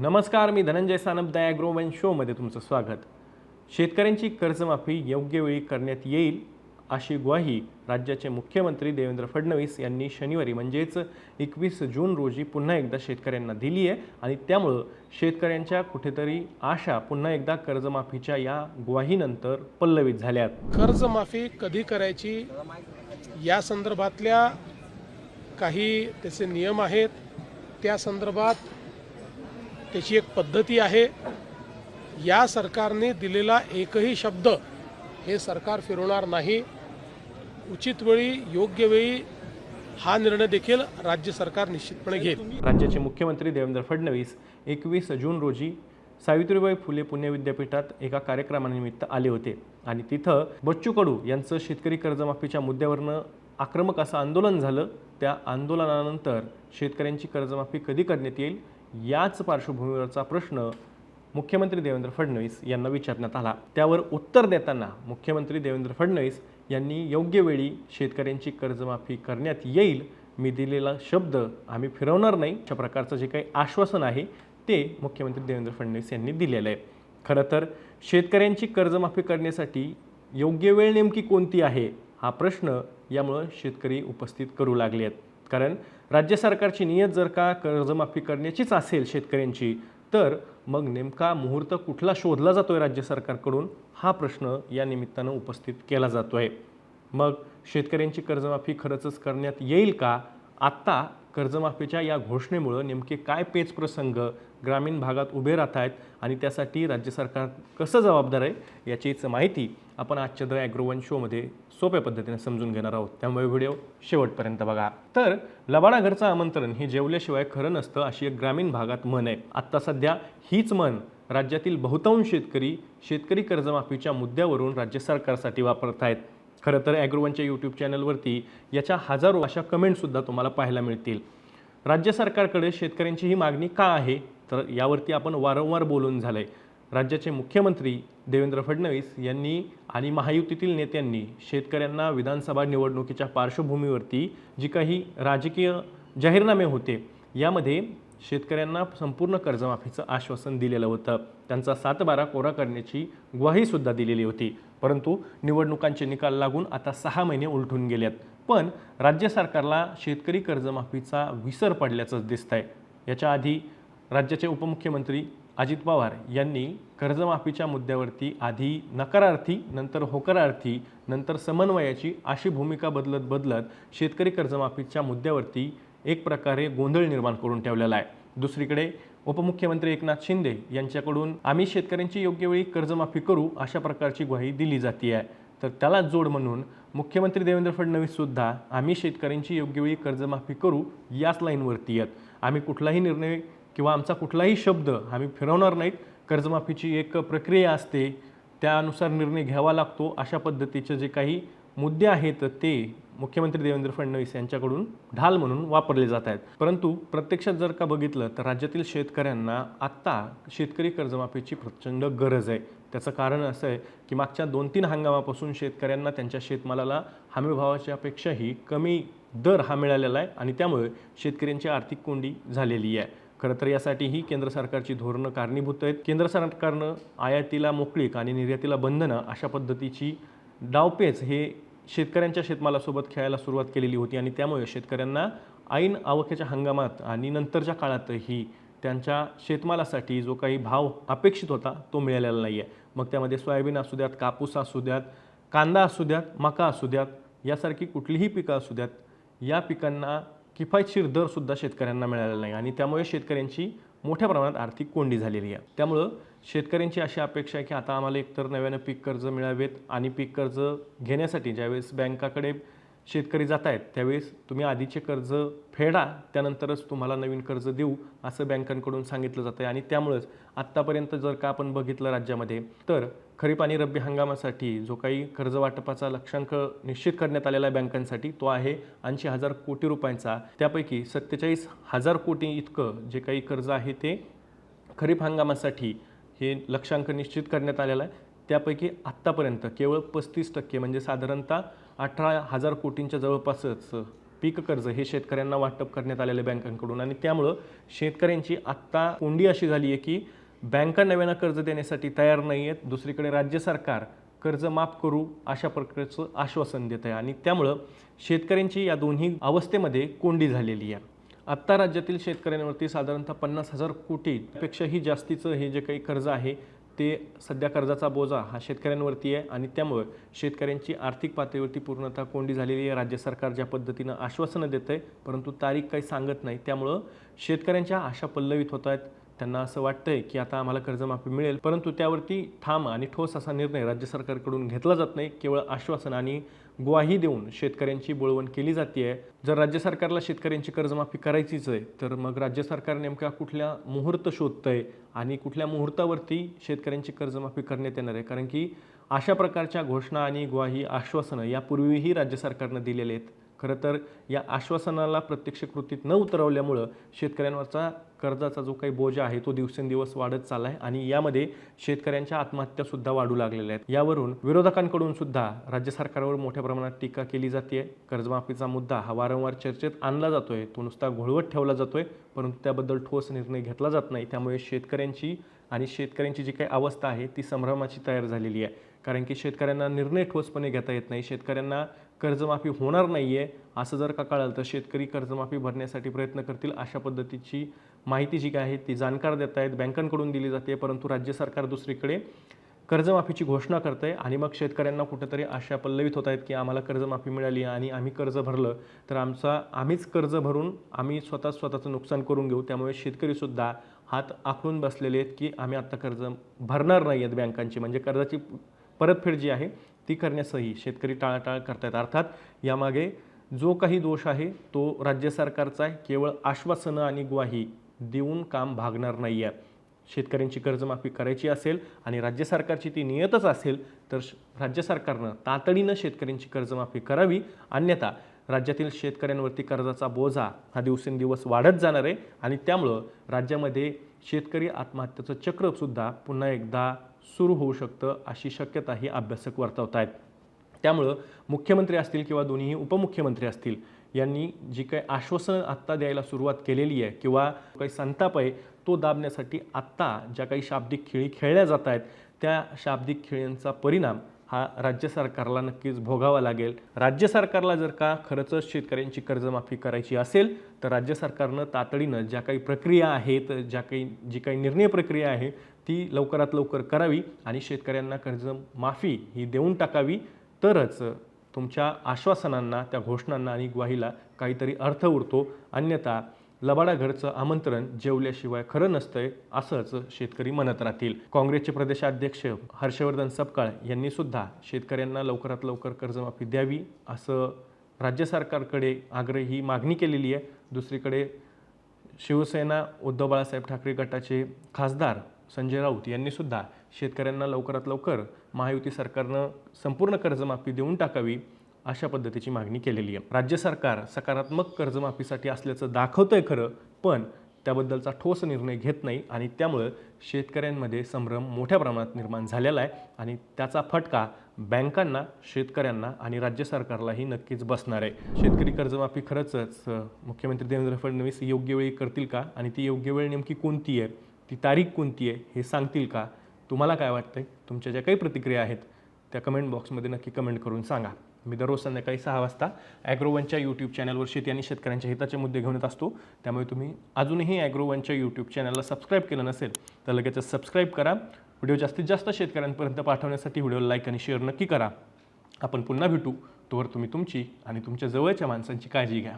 नमस्कार मी Dhananjay Sanap the Agroman शोमध्ये तुमचं स्वागत. शेतकऱ्यांची कर्जमाफी योग्य वेळी करण्यात येईल अशी ग्वाही राज्याचे मुख्यमंत्री देवेंद्र फडणवीस यांनी शनिवारी म्हणजेच एकवीस जून रोजी पुन्हा एकदा शेतकऱ्यांना दिली आहे आणि त्यामुळं शेतकऱ्यांच्या कुठेतरी आशा पुन्हा एकदा कर्जमाफीच्या या ग्वाहीनंतर पल्लवित झाल्यात. कर्जमाफी कधी करायची? या संदर्भातल्या काही त्याचे नियम आहेत. त्या संदर्भात त्याची एक पद्धती आहे. या सरकारने दिलेला एकही शब्द हे सरकार फिरवणार नाही. उचित वेळी योग्य वेळी हा निर्णय देखील राज्य सरकार निश्चितपणे घेईल. राज्याचे मुख्यमंत्री देवेंद्र फडणवीस एकवीस जून रोजी सावित्रीबाई फुले पुणे विद्यापीठात एका कार्यक्रमानिमित्त आले होते. आणि तिथं बच्चू कडू यांचं शेतकरी कर्जमाफीच्या मुद्द्यावरनं आक्रमक असं आंदोलन झालं. त्या आंदोलनानंतर शेतकऱ्यांची कर्जमाफी कधी करण्यात येईल? याच पार्श्वभूमीवरचा प्रश्न मुख्यमंत्री देवेंद्र फडणवीस यांना विचारण्यात आला. त्यावर उत्तर देताना मुख्यमंत्री देवेंद्र फडणवीस यांनी योग्य वेळी शेतकऱ्यांची कर्जमाफी करण्यात येईल मी दिलेला शब्द आम्ही फिरवणार नाही अशा प्रकारचं जे काही आश्वासन आहे ते मुख्यमंत्री देवेंद्र फडणवीस यांनी दिलेलं आहे. खरं तर शेतकऱ्यांची कर्जमाफी करण्यासाठी योग्य वेळ नेमकी कोणती आहे हा प्रश्न यामुळं शेतकरी उपस्थित करू लागले आहेत. कारण राज्य सरकारची नियत जर का कर्जमाफी करण्याचीच असेल शेतकऱ्यांची तर मग नेमका मुहूर्त कुठला शोधला जातो आहे राज्य सरकारकडून? हा प्रश्न या निमित्तानं उपस्थित केला जातो आहे मग शेतकऱ्यांची कर्जमाफी खरंच करण्यात येईल का? आत्ता कर्जमाफीच्या या घोषणेमुळं नेमके काय पेच प्रसंग ग्रामीण भागात उभे राहत आहेत आणि त्यासाठी राज्य सरकार कसं जबाबदार आहे याचीच माहिती आपण आजच्या द ॲग्रोवन शोमध्ये सोप्या पद्धतीने समजून घेणार आहोत. त्यामुळे व्हिडिओ शेवटपर्यंत बघा. तर लबाडा घरचं आमंत्रण हे जेवल्याशिवाय खरं नसतं अशी एक ग्रामीण भागात मन आहे. आत्ता सध्या हीच मन राज्यातील बहुतांश शेतकरी शेतकरी कर्जमाफीच्या मुद्द्यावरून राज्य सरकारसाठी वापरत आहेत खरं तर ॲग्रोवनच्या यूट्यूब चॅनलवरती याच्या हजारो अशा कमेंटसुद्धा तुम्हाला पाहायला मिळतील. राज्य सरकारकडे शेतकऱ्यांची ही मागणी का आहे? तर यावरती आपण वारंवार बोलून झालं आहे राज्याचे मुख्यमंत्री देवेंद्र फडणवीस यांनी आणि महायुतीतील नेत्यांनी शेतकऱ्यांना विधानसभा निवडणुकीच्या पार्श्वभूमीवरती जी काही राजकीय जाहीरनामे होते यामध्ये शेतकऱ्यांना संपूर्ण कर्जमाफीचं आश्वासन दिलेलं होतं. त्यांचा सातबारा कोरा करण्याची ग्वाहीसुद्धा दिलेली होती. परंतु निवडणुकांचे निकाल लागून आता सहा महिने उलटून गेलेत. पण राज्य सरकारला शेतकरी कर्जमाफीचा विसर पडल्याचंच आहे याच्या आधी राज्याचे उपमुख्यमंत्री अजित पवार यांनी कर्जमाफीच्या मुद्द्यावरती आधी नकारार्थी नंतर होकारार्थी नंतर समन्वयाची अशी भूमिका बदलत बदलत शेतकरी कर्जमाफीच्या मुद्द्यावरती एक प्रकारे गोंधळ निर्माण करून ठेवलेला आहे. दुसरीकडे उपमुख्यमंत्री एकनाथ शिंदे यांच्याकडून आम्ही शेतकऱ्यांची योग्य वेळी कर्जमाफी करू अशा प्रकारची ग्वाही दिली जाते आहे. तर त्याला जोड म्हणून मुख्यमंत्री देवेंद्र फडणवीस सुद्धा आम्ही शेतकऱ्यांची योग्य वेळी कर्जमाफी करू याच लाईनवरती आहेत. आम्ही कुठलाही निर्णय किंवा आमचा कुठलाही शब्द आम्ही फिरवणार नाहीत. कर्जमाफीची एक प्रक्रिया असते त्यानुसार निर्णय घ्यावा लागतो अशा पद्धतीचे जे काही मुद्दे आहेत ते मुख्यमंत्री देवेंद्र फडणवीस यांच्याकडून ढाल म्हणून वापरले जात आहेत. परंतु प्रत्यक्षात जर का बघितलं तर राज्यातील शेतकऱ्यांना आत्ता शेतकरी कर्जमाफीची प्रचंड गरज आहे. त्याचं कारण असं आहे की मागच्या दोन तीन हंगामापासून शेतकऱ्यांना त्यांच्या शेतमालाला हमीभावाच्या अपेक्षाही कमी दर हा मिळालेला आहे आणि त्यामुळे शेतकऱ्यांची आर्थिक कोंडी झालेली आहे. खरं तर यासाठीही केंद्र सरकारची धोरणं कारणीभूत आहेत. केंद्र सरकारनं आयातीला मोकळीक आणि निर्यातीला बंधनं अशा पद्धतीची डावपेच हे शेतकऱ्यांच्या शेतमालासोबत खेळायला सुरुवात केलेली होती आणि त्यामुळे शेतकऱ्यांना ऐन आवकेच्या हंगामात आणि नंतरच्या काळातही त्यांच्या शेतमालासाठी जो काही भाव अपेक्षित होता तो मिळालेला नाही आहे मग त्यामध्ये सोयाबीन असू द्यात कापूस असू द्यात कांदा असू द्यात मका असू द्यात यासारखी कुठलीही पिकं असू द्यात या पिकांना किफायतशीर दरसुद्धा शेतकऱ्यांना मिळालेला नाही. आणि त्यामुळे शेतकऱ्यांची मोठ्या प्रमाणात आर्थिक कोंडी झालेली आहे. त्यामुळं शेतकऱ्यांची अशी अपेक्षा आहे की आता आम्हाला एकतर नव्यानं पीक कर्ज मिळावेत आणि पीक कर्ज घेण्यासाठी ज्यावेळेस बँकाकडे शेतकरी जात आहेत त्यावेळेस तुम्ही आधीचे कर्ज फेडा त्यानंतरच तुम्हाला नवीन कर्ज देऊ असं बँकांकडून सांगितलं जातं आहे आणि त्यामुळंच आत्तापर्यंत जर का आपण बघितलं राज्यामध्ये तर खरीप आणि रब्बी हंगामासाठी जो काही कर्ज वाटपाचा लक्षांक निश्चित करण्यात आलेला आहे बँकांसाठी तो आहे ऐंशी हजार कोटी रुपयांचा. त्यापैकी सत्तेचाळीस हजार कोटी इतकं जे काही कर्ज आहे ते खरीप हंगामासाठी हे लक्षांक निश्चित करण्यात आलेला आहे. त्यापैकी आत्तापर्यंत केवळ पस्तीस टक्के म्हणजे साधारणतः अठरा हजार कोटींच्या जवळपासच पीक कर्ज हे शेतकऱ्यांना वाटप करण्यात आलेलं बँकांकडून. आणि त्यामुळं शेतकऱ्यांची आत्ता कोंडी अशी झाली आहे की बँका नव्यानं कर्ज देण्यासाठी तयार नाही आहेत दुसरीकडे राज्य सरकार कर्ज माफ करू अशा प्रकारचं आश्वासन देत आहे. आणि त्यामुळं शेतकऱ्यांची या दोन्ही अवस्थेमध्ये कोंडी झालेली आहे. आत्ता राज्यातील शेतकऱ्यांवरती साधारणतः पन्नास हजार कोटीपेक्षाही जास्तीचं हे जे काही कर्ज आहे ते सध्या कर्जाचा बोजा हा शेतकऱ्यांवरती आहे आणि त्यामुळे शेतकऱ्यांची आर्थिक पातळीवरती पूर्णतः कोंडी झालेली आहे. राज्य सरकार ज्या पद्धतीनं आश्वासनं देतं आहे परंतु तारीख काही सांगत नाही. त्यामुळं शेतकऱ्यांच्या आशा पल्लवित होत आहेत. त्यांना असं वाटतंय की आता आम्हाला कर्जमाफी मिळेल परंतु त्यावरती ठाम आणि ठोस असा निर्णय राज्य सरकारकडून घेतला जात नाही केवळ आश्वासन आणि ग्वाही देऊन शेतकऱ्यांची बोळवण केली जाते जर राज्य सरकारला शेतकऱ्यांची कर्जमाफी करायचीच आहे तर मग राज्य सरकार नेमका कुठल्या मुहूर्त शोधतंय आणि कुठल्या मुहूर्तावरती शेतकऱ्यांची कर्जमाफी करण्यात येणार आहे? कारण की अशा प्रकारच्या घोषणा आणि ग्वाही आश्वासनं यापूर्वीही राज्य सरकारनं दिलेले आहेत. खरं तर या आश्वासनाला प्रत्यक्ष कृतीत न उतरवल्यामुळं शेतकऱ्यांवरचा कर्जाचा जो काही बोजा आहे तो दिवसेंदिवस वाढत चालला आहे आणि यामध्ये शेतकऱ्यांच्या आत्महत्यासुद्धा वाढू लागलेल्या आहेत. यावरून विरोधकांकडून सुद्धा राज्य सरकारवर मोठ्या प्रमाणात टीका केली जाते कर्जमाफीचा मुद्दा हा वारंवार चर्चेत आणला जातोय. तो नुसता घोळवत ठेवला जातोय परंतु त्याबद्दल ठोस निर्णय घेतला जात नाही. त्यामुळे शेतकऱ्यांची आणि शेतकऱ्यांची जी काही अवस्था आहे ती संभ्रमाची तयार झालेली आहे. कारण की शेतकऱ्यांना निर्णय ठोसपणे घेता येत नाही. शेतकऱ्यांना कर्जमाफी होणार नाही आहे असं जर का कळालं तर शेतकरी कर्जमाफी भरण्यासाठी प्रयत्न करतील अशा पद्धतीची माहिती जी काय आहे ती जाणकार देत आहेत बँकांकडून दिली जाते परंतु राज्य सरकार दुसरीकडे कर्जमाफीची घोषणा करत आहे आणि मग शेतकऱ्यांना कुठेतरी अशा पल्लवित होत आहेत की आम्हाला कर्जमाफी मिळाली आणि आम्ही कर्ज भरलं तर आमचा आम्हीच कर्ज भरून आम्ही स्वतः स्वतःचं नुकसान करून घेऊ. त्यामुळे शेतकरीसुद्धा हात आखळून बसलेले आहेत की आम्ही आत्ता कर्ज भरणार नाही आहेत बँकांची. म्हणजे कर्जाची परतफेड जी आहे ती करण्यासही शेतकरी टाळाटाळ करतायत. अर्थात यामागे जो काही दोष आहे तो राज्य सरकारचा आहे. केवळ आश्वासनं आणि ग्वाही देऊन काम भागणार नाही आहे शेतकऱ्यांची कर्जमाफी करायची असेल आणि राज्य सरकारची ती नियतच असेल तर राज्य सरकारनं तातडीनं शेतकऱ्यांची कर्जमाफी करावी. अन्यथा राज्यातील शेतकऱ्यांवरती कर्जाचा बोजा हा दिवसेंदिवस वाढत जाणार आहे आणि त्यामुळं राज्यामध्ये शेतकरी आत्महत्येचं चक्रसुद्धा पुन्हा एकदा सुरू होऊ शकतं अशी शक्यता ही अभ्यासक वर्तवत आहेत त्यामुळं मुख्यमंत्री असतील किंवा दोन्हीही उपमुख्यमंत्री असतील यांनी जी काही आश्वासनं आत्ता द्यायला सुरुवात केलेली आहे किंवा काही संताप आहे तो दाबण्यासाठी आत्ता ज्या काही शाब्दिक खेळी खेळल्या जात आहेत त्या शाब्दिक खेळींचा परिणाम हा राज्य सरकारला नक्कीच भोगावा लागेल. राज्य सरकारला जर का खरंच शेतकऱ्यांची कर्जमाफी करायची असेल तर राज्य सरकारनं तातडीनं ज्या काही प्रक्रिया आहेत ज्या काही जी काही निर्णय प्रक्रिया आहे ती लवकरात लवकर करावी आणि शेतकऱ्यांना कर्जमाफी ही देऊन टाकावी. तरच तुमच्या आश्वासनांना त्या घोषणांना आणि ग्वाहीला काहीतरी अर्थ उरतो. अन्यथा लबाडाघरचं आमंत्रण जेवल्याशिवाय खरं नसतंय असंच शेतकरी म्हणत राहतील. काँग्रेसचे प्रदेशाध्यक्ष हर्षवर्धन सपकाळ यांनी सुद्धा शेतकऱ्यांना लवकरात लवकर कर्जमाफी द्यावी असं राज्य सरकारकडे आग्रही मागणी केलेली आहे. दुसरीकडे शिवसेना उद्धव बाळासाहेब ठाकरे गटाचे खासदार संजय राऊत यांनीसुद्धा शेतकऱ्यांना लवकरात लवकर महायुती सरकारनं संपूर्ण कर्जमाफी देऊन टाकावी अशा पद्धतीची मागणी केलेली आहे. राज्य सरकार सकारात्मक कर्जमाफीसाठी असल्याचं दाखवतंय खरं पण त्याबद्दलचा ठोस निर्णय घेत नाही आणि त्यामुळं शेतकऱ्यांमध्ये संभ्रम मोठ्या प्रमाणात निर्माण झालेला आहे आणि त्याचा फटका बँकांना शेतकऱ्यांना आणि राज्य सरकारलाही नक्कीच बसणार आहे. शेतकरी कर्जमाफी खरंच मुख्यमंत्री देवेंद्र फडणवीस योग्य वेळी करतील का आणि ती योग्य वेळ नेमकी कोणती आहे? ती तारीख कोणती आहे हे सांगतील का? तुम्हाला काय वाटतंय? तुमच्या ज्या काही प्रतिक्रिया आहेत त्या कमेंट बॉक्समध्ये नक्की कमेंट करून सांगा. मी दररोज संध्याकाळी सहा वाजता ॲग्रोवनच्या यूट्यूब चॅनलवर शेती आणि शेतकऱ्यांच्या हिताचे मुद्दे घेऊन येत असतो. त्यामुळे तुम्ही अजूनही ॲग्रोवनच्या यूट्यूब चॅनलला सबस्क्राईब केलं नसेल तर लगेच सबस्क्राईब करा. व्हिडिओ जास्तीत जास्त शेतकऱ्यांपर्यंत पाठवण्यासाठी व्हिडिओला लाईक आणि शेअर नक्की करा. आपण पुन्हा भेटू. तोवर तुम्ही तुमची आणि तुमच्या जवळच्या माणसांची काळजी घ्या.